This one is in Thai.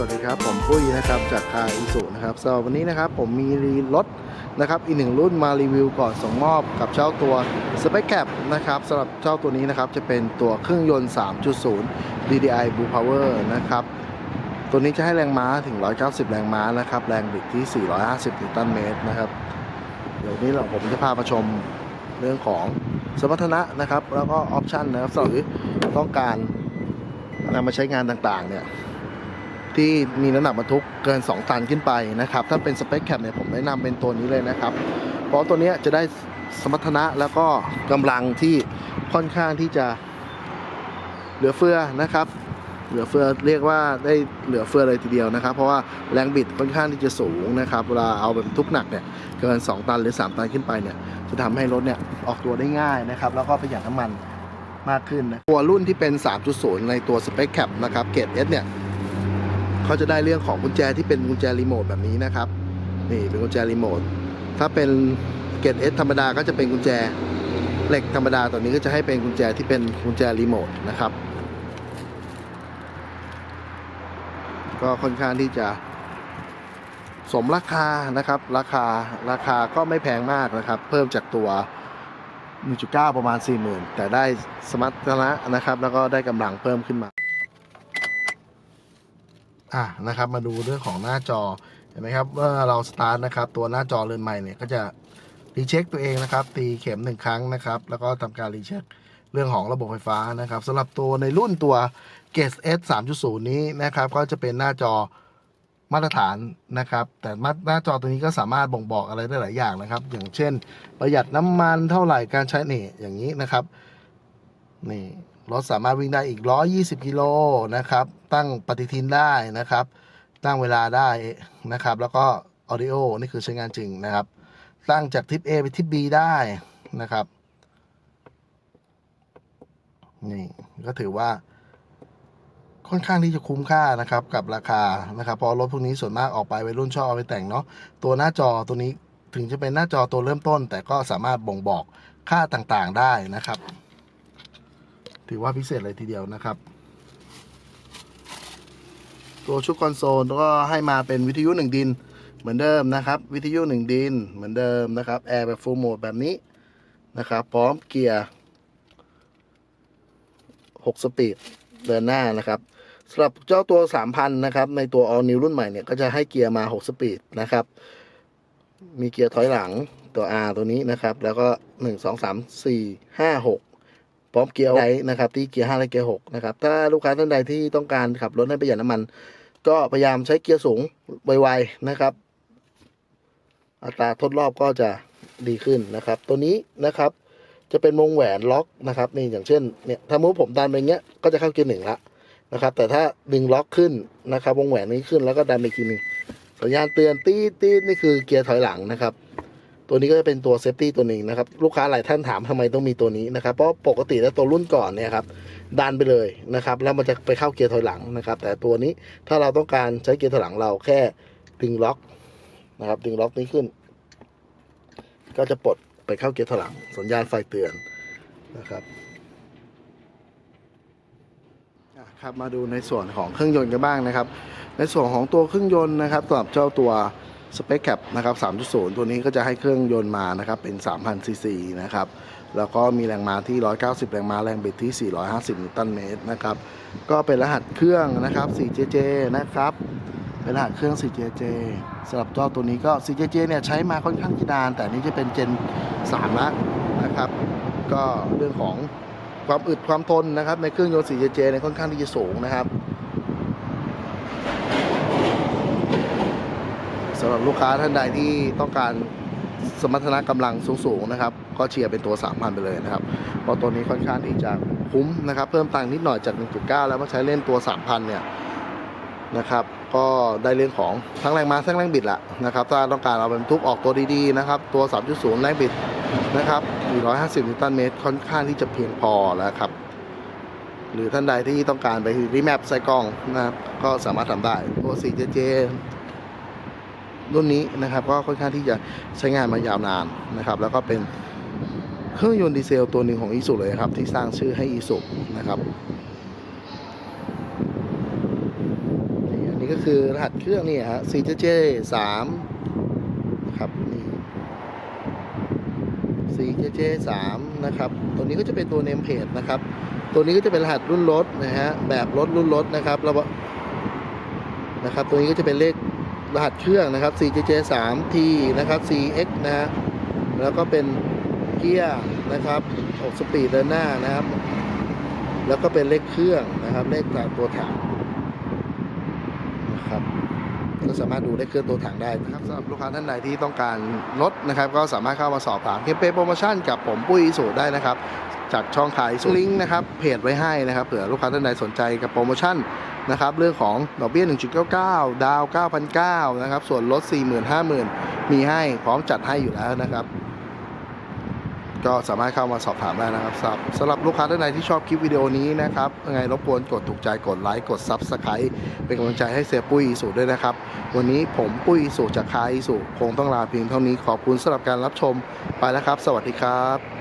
สวัสดีครับ ผมปุ้ยนะครับจากคาอิสุนะครับสำหรับวันนี้นะครับผมมีรถนะครับอีกหนึ่งรุ่นมารีวิวก่อนส่งมอบกับเจ้าตัว Space Cap นะครับสำหรับเจ้าตัวนี้นะครับจะเป็นตัวเครื่องยนต์ 3.0 DDI Blue Power นะครับตัวนี้จะให้แรงม้าถึง 190 แรงม้านะครับแรงบิดที่ 450นิวตันเมตรนะครับเดี๋ยวนี้เราผมจะพามาชมเรื่องของสมรรถนะนะครับแล้วก็ออปชันนะครับสำหรับต้องการนำมาใช้งานต่างๆเนี่ย ที่มีน้ำหนักบรรทุกเกิน 2 ตันขึ้นไปนะครับ ถ้าเป็นสเปคแคปเนี่ยผมแนะนำเป็นตัวนี้เลยนะครับ เพราะตัวนี้จะได้สมรรถนะแล้วก็กำลังที่ค่อนข้างที่จะเหลือเฟือนะครับ เหลือเฟือเรียกว่าได้เหลือเฟือเลยทีเดียวนะครับ เพราะว่าแรงบิดค่อนข้างที่จะสูงนะครับ เวลาเอาบรรทุกหนักเนี่ยเกิน 2 ตันหรือ 3 ตันขึ้นไปเนี่ยจะทำให้รถเนี่ยออกตัวได้ง่ายนะครับ แล้วก็ประหยัดน้ำมันมากขึ้นนะตัวรุ่นที่เป็น 3.0 ในตัวสเปคแคปนะครับเกรด S เนี่ย เขาจะได้เรื่องของกุญแจที่เป็นกุญแจรีโมทแบบนี้นะครับ นี่เป็นกุญแจรีโมท ถ้าเป็นเกรดเอสธรรมดาก็จะเป็นกุญแจเหล็กธรรมดาตัวนี้ก็จะให้เป็นกุญแจที่เป็นกุญแจรีโมทนะครับ ก็ค่อนข้างที่จะสมราคานะครับ ราคาราคาก็ไม่แพงมากนะครับ เพิ่มจากตัว 1.9 ประมาณ 40,000 แต่ได้สมรรถนะนะครับ แล้วก็ได้กำลังเพิ่มขึ้นมา อะนะครับมาดูเรื่องของหน้าจอเห็นไหมครับเมื่อเราสตาร์ทนะครับตัวหน้าจอเรือนใหม่เนี่ยก็จะรีเช็คตัวเองนะครับตีเข็มหนึ่งครั้งนะครับแล้วก็ทำการรีเช็คเรื่องของระบบไฟฟ้านะครับสำหรับตัวในรุ่นตัว g a t S 3.0นี้นะครับก็จะเป็นหน้าจอมาตรฐานนะครับ แต่หน้าจอตัวนี้ก็สามารถบ่งบอกอะไรได้หลายอย่างนะครับ อย่างเช่น ประหยัดน้ำมันเท่าไหร่การใช้นี่อย่างนี้นะครับนี่ รถสามารถวิ่งได้อีก 120 กิโลนะครับ ตั้งปฏิทินได้นะครับ ตั้งเวลาได้นะครับ แล้วก็ออดิโอนี่คือใช้งานจริงนะครับ ตั้งจากทิป A ไปทิป B ได้นะครับ นี่ก็ถือว่า ค่อนข้างที่จะคุ้มค่านะครับ กับราคานะครับ เพราะรถพวกนี้ส่วนมากออกไปวัยรุ่นชอบเอาไปแต่งเนาะ ตัวหน้าจอตัวนี้ถึงจะเป็นหน้าจอตัวเริ่มต้น แต่ก็สามารถบ่งบอกค่าต่างๆได้นะครับ ถือว่าพิเศษเลยทีเดียวนะครับ ตัวชุดคอนโซลก็ให้มาเป็นวิทยุหนึ่งดิน เหมือนเดิมนะครับ วิทยุหนึ่งดิน เหมือนเดิมนะครับแอร์แบบฟูลโหมดแบบนี้นะครับ พร้อมเกียร์6สปีดเดินหน้านะครับสำหรับเจ้าตัว 3,000 นะครับ ในตัว All New รุ่นใหม่เนี่ย ก็จะให้เกียร์มา 6 สปีดนะครับ มีเกียร์ถอยหลังตัว R ตัวนี้นะครับ แล้วก็ 1 2 3 4 5 6 พร้อมเกียร์ไว้นะครับที่เกียร์5และเกียร์6นะครับถ้าลูกค้าท่านใดที่ต้องการขับรถให้ประหยัดน้ำมัน ก็พยายามใช้เกียร์สูงไวๆนะครับ อัตราทดรอบก็จะดีขึ้นนะครับ ตัวนี้นะครับจะเป็นวงแหวนล็อกนะครับนี่อย่างเช่นเนี่ยถ้ามูผมดันไปเงี้ยก็จะเข้าเกียร์หนึ่งละนะครับ แต่ถ้าดึงล็อกขึ้นนะครับ วงแหวนนี้ขึ้นแล้วก็ดันไปอีกทีหนึงสัญญาณเตือนตีตีดนี่คือเกียร์ถอยหลังนะครับ ตัวนี้ก็จะเป็นตัวเซฟตี้ตัวหนึ่งนะครับ ลูกค้าหลายท่านถามทำไมต้องมีตัวนี้นะครับ เพราะปกติแล้วตัวรุ่นก่อนเนี่ยครับดันไปเลยนะครับ แล้วมันจะไปเข้าเกียร์ถอยหลังนะครับ แต่ตัวนี้ถ้าเราต้องการใช้เกียร์ถอยหลังเราแค่ดึงล็อกนะครับ ดึงล็อกนี้ขึ้น ก็จะปลดไปเข้าเกียร์ถอยหลัง สัญญาณไฟเตือนนะครับครับมาดูในส่วนของเครื่องยนต์กันบ้างนะครับ ในส่วนของตัวเครื่องยนต์นะครับสำหรับเจ้าตัว สเปคแคปนะครับ 3.0 ตัวนี้ก็จะให้เครื่องยนต์มานะครับเป็น 3,000 ซีซีนะครับ แล้วก็มีแรงม้าที่ 190 แรงม้าแรงบิดที่ 450 นิวตันเมตรนะครับ ก็เป็นรหัสเครื่องนะครับ 4JJ นะครับ เป็นรหัสเครื่อง 4JJ สำหรับเจ้าตัวนี้ก็ 4JJ เนี่ยใช้มาค่อนข้างที่นาน แต่นี้จะเป็นเจน3ล้วนะครับ ก็เรื่องของความอึดความทนนะครับในเครื่องยนต์ 4JJ เนี่ยค่อนข้างที่จะสูงนะครับ สำหรับลูกค้าท่านใดที่ต้องการสมรรถนะกำลังสูงๆนะครับ ก็เชียร์เป็นตัว 3,000 ไปเลยนะครับ เพราะตัวนี้ค่อนข้างที่จะคุ้มนะครับ เพิ่มตังค์นิดหน่อยจาก 1.9 แล้วมาใช้เล่นตัว 3,000 เนี่ยนะครับ ก็ได้เรื่องของทั้งแรงม้าทั้งแรงบิดละนะครับ ถ้าต้องการเอาเป็นทุกออกตัวดีๆนะครับ ตัว 3.0 แรงบิดนะครับ 450 นิวตันเมตรค่อนข้างที่จะเพียงพอแล้วครับ หรือท่านใดที่ต้องการไปรีแมปใส่กล้องนะครับ ก็สามารถทำได้ ตัว 4JJ รุ่นนี้นะครับ ก็ค่อนข้างที่จะใช้งานมายาวนานนะครับ แล้วก็เป็นเครื่องยนต์ดีเซลตัวหนึ่งของอีสุเลยครับ ที่สร้างชื่อให้อีสุนะครับนี่อันนี้ก็คือรหัสเครื่องนี่ฮะ CJJ 3นะครับนี่ CJJ 3นะครับ ตัวนี้ก็จะเป็นตัวเนมเพจนะครับ ตัวนี้ก็จะเป็นรหัสรุ่นรถนะฮะ แบบรถรุ่นรถนะครับระบบนะครับ ตัวนี้ก็จะเป็นเลข รหัสเครื่องนะครับ CJJ 3 T นะครับ CX นะฮะแล้วก็เป็นเกียร์นะครับ6สปีดเดินหน้านะครับ แล้วก็เป็นเลขเครื่องนะครับ เลขตามตัวถังนะครับ ก็สามารถดูได้เครื่องตัวถังได้นะครับสำหรับลูกค้าท่านใดที่ต้องการลดนะครับ ก็สามารถเข้ามาสอบถามเคมเปโปรโมชั่นกับผมปุ้ยสูตรได้นะครับจากช่องขายสูลิงก์นะครับเพจไว้ให้นะครับเผื่อลูกค้าท่านใดสนใจกับโปรโมชั่นนะครับเรื่องของดอกเบี้ย 1.99 ดาว 9,900 นะครับส่วนลด 40,000 50,000 มีให้พร้อมจัดให้อยู่แล้วนะครับ ก็สามารถเข้ามาสอบถามได้นะครับสำหรับลูกค้าท่านใดที่ชอบคลิปวิดีโอนี้นะครับยังไงรบกวนกดถูกใจกดไลค์กด s u b สไครต์เป็นกำลังใจให้เสียปุ้ยสูตรด้วยนะครับ วันนี้ผมปุ้ยสูตรจากคายสูคงต้องลาเพียงเท่านี้ขอบคุณสำหรับการรับชมไปแล้วครับ สวัสดีครับ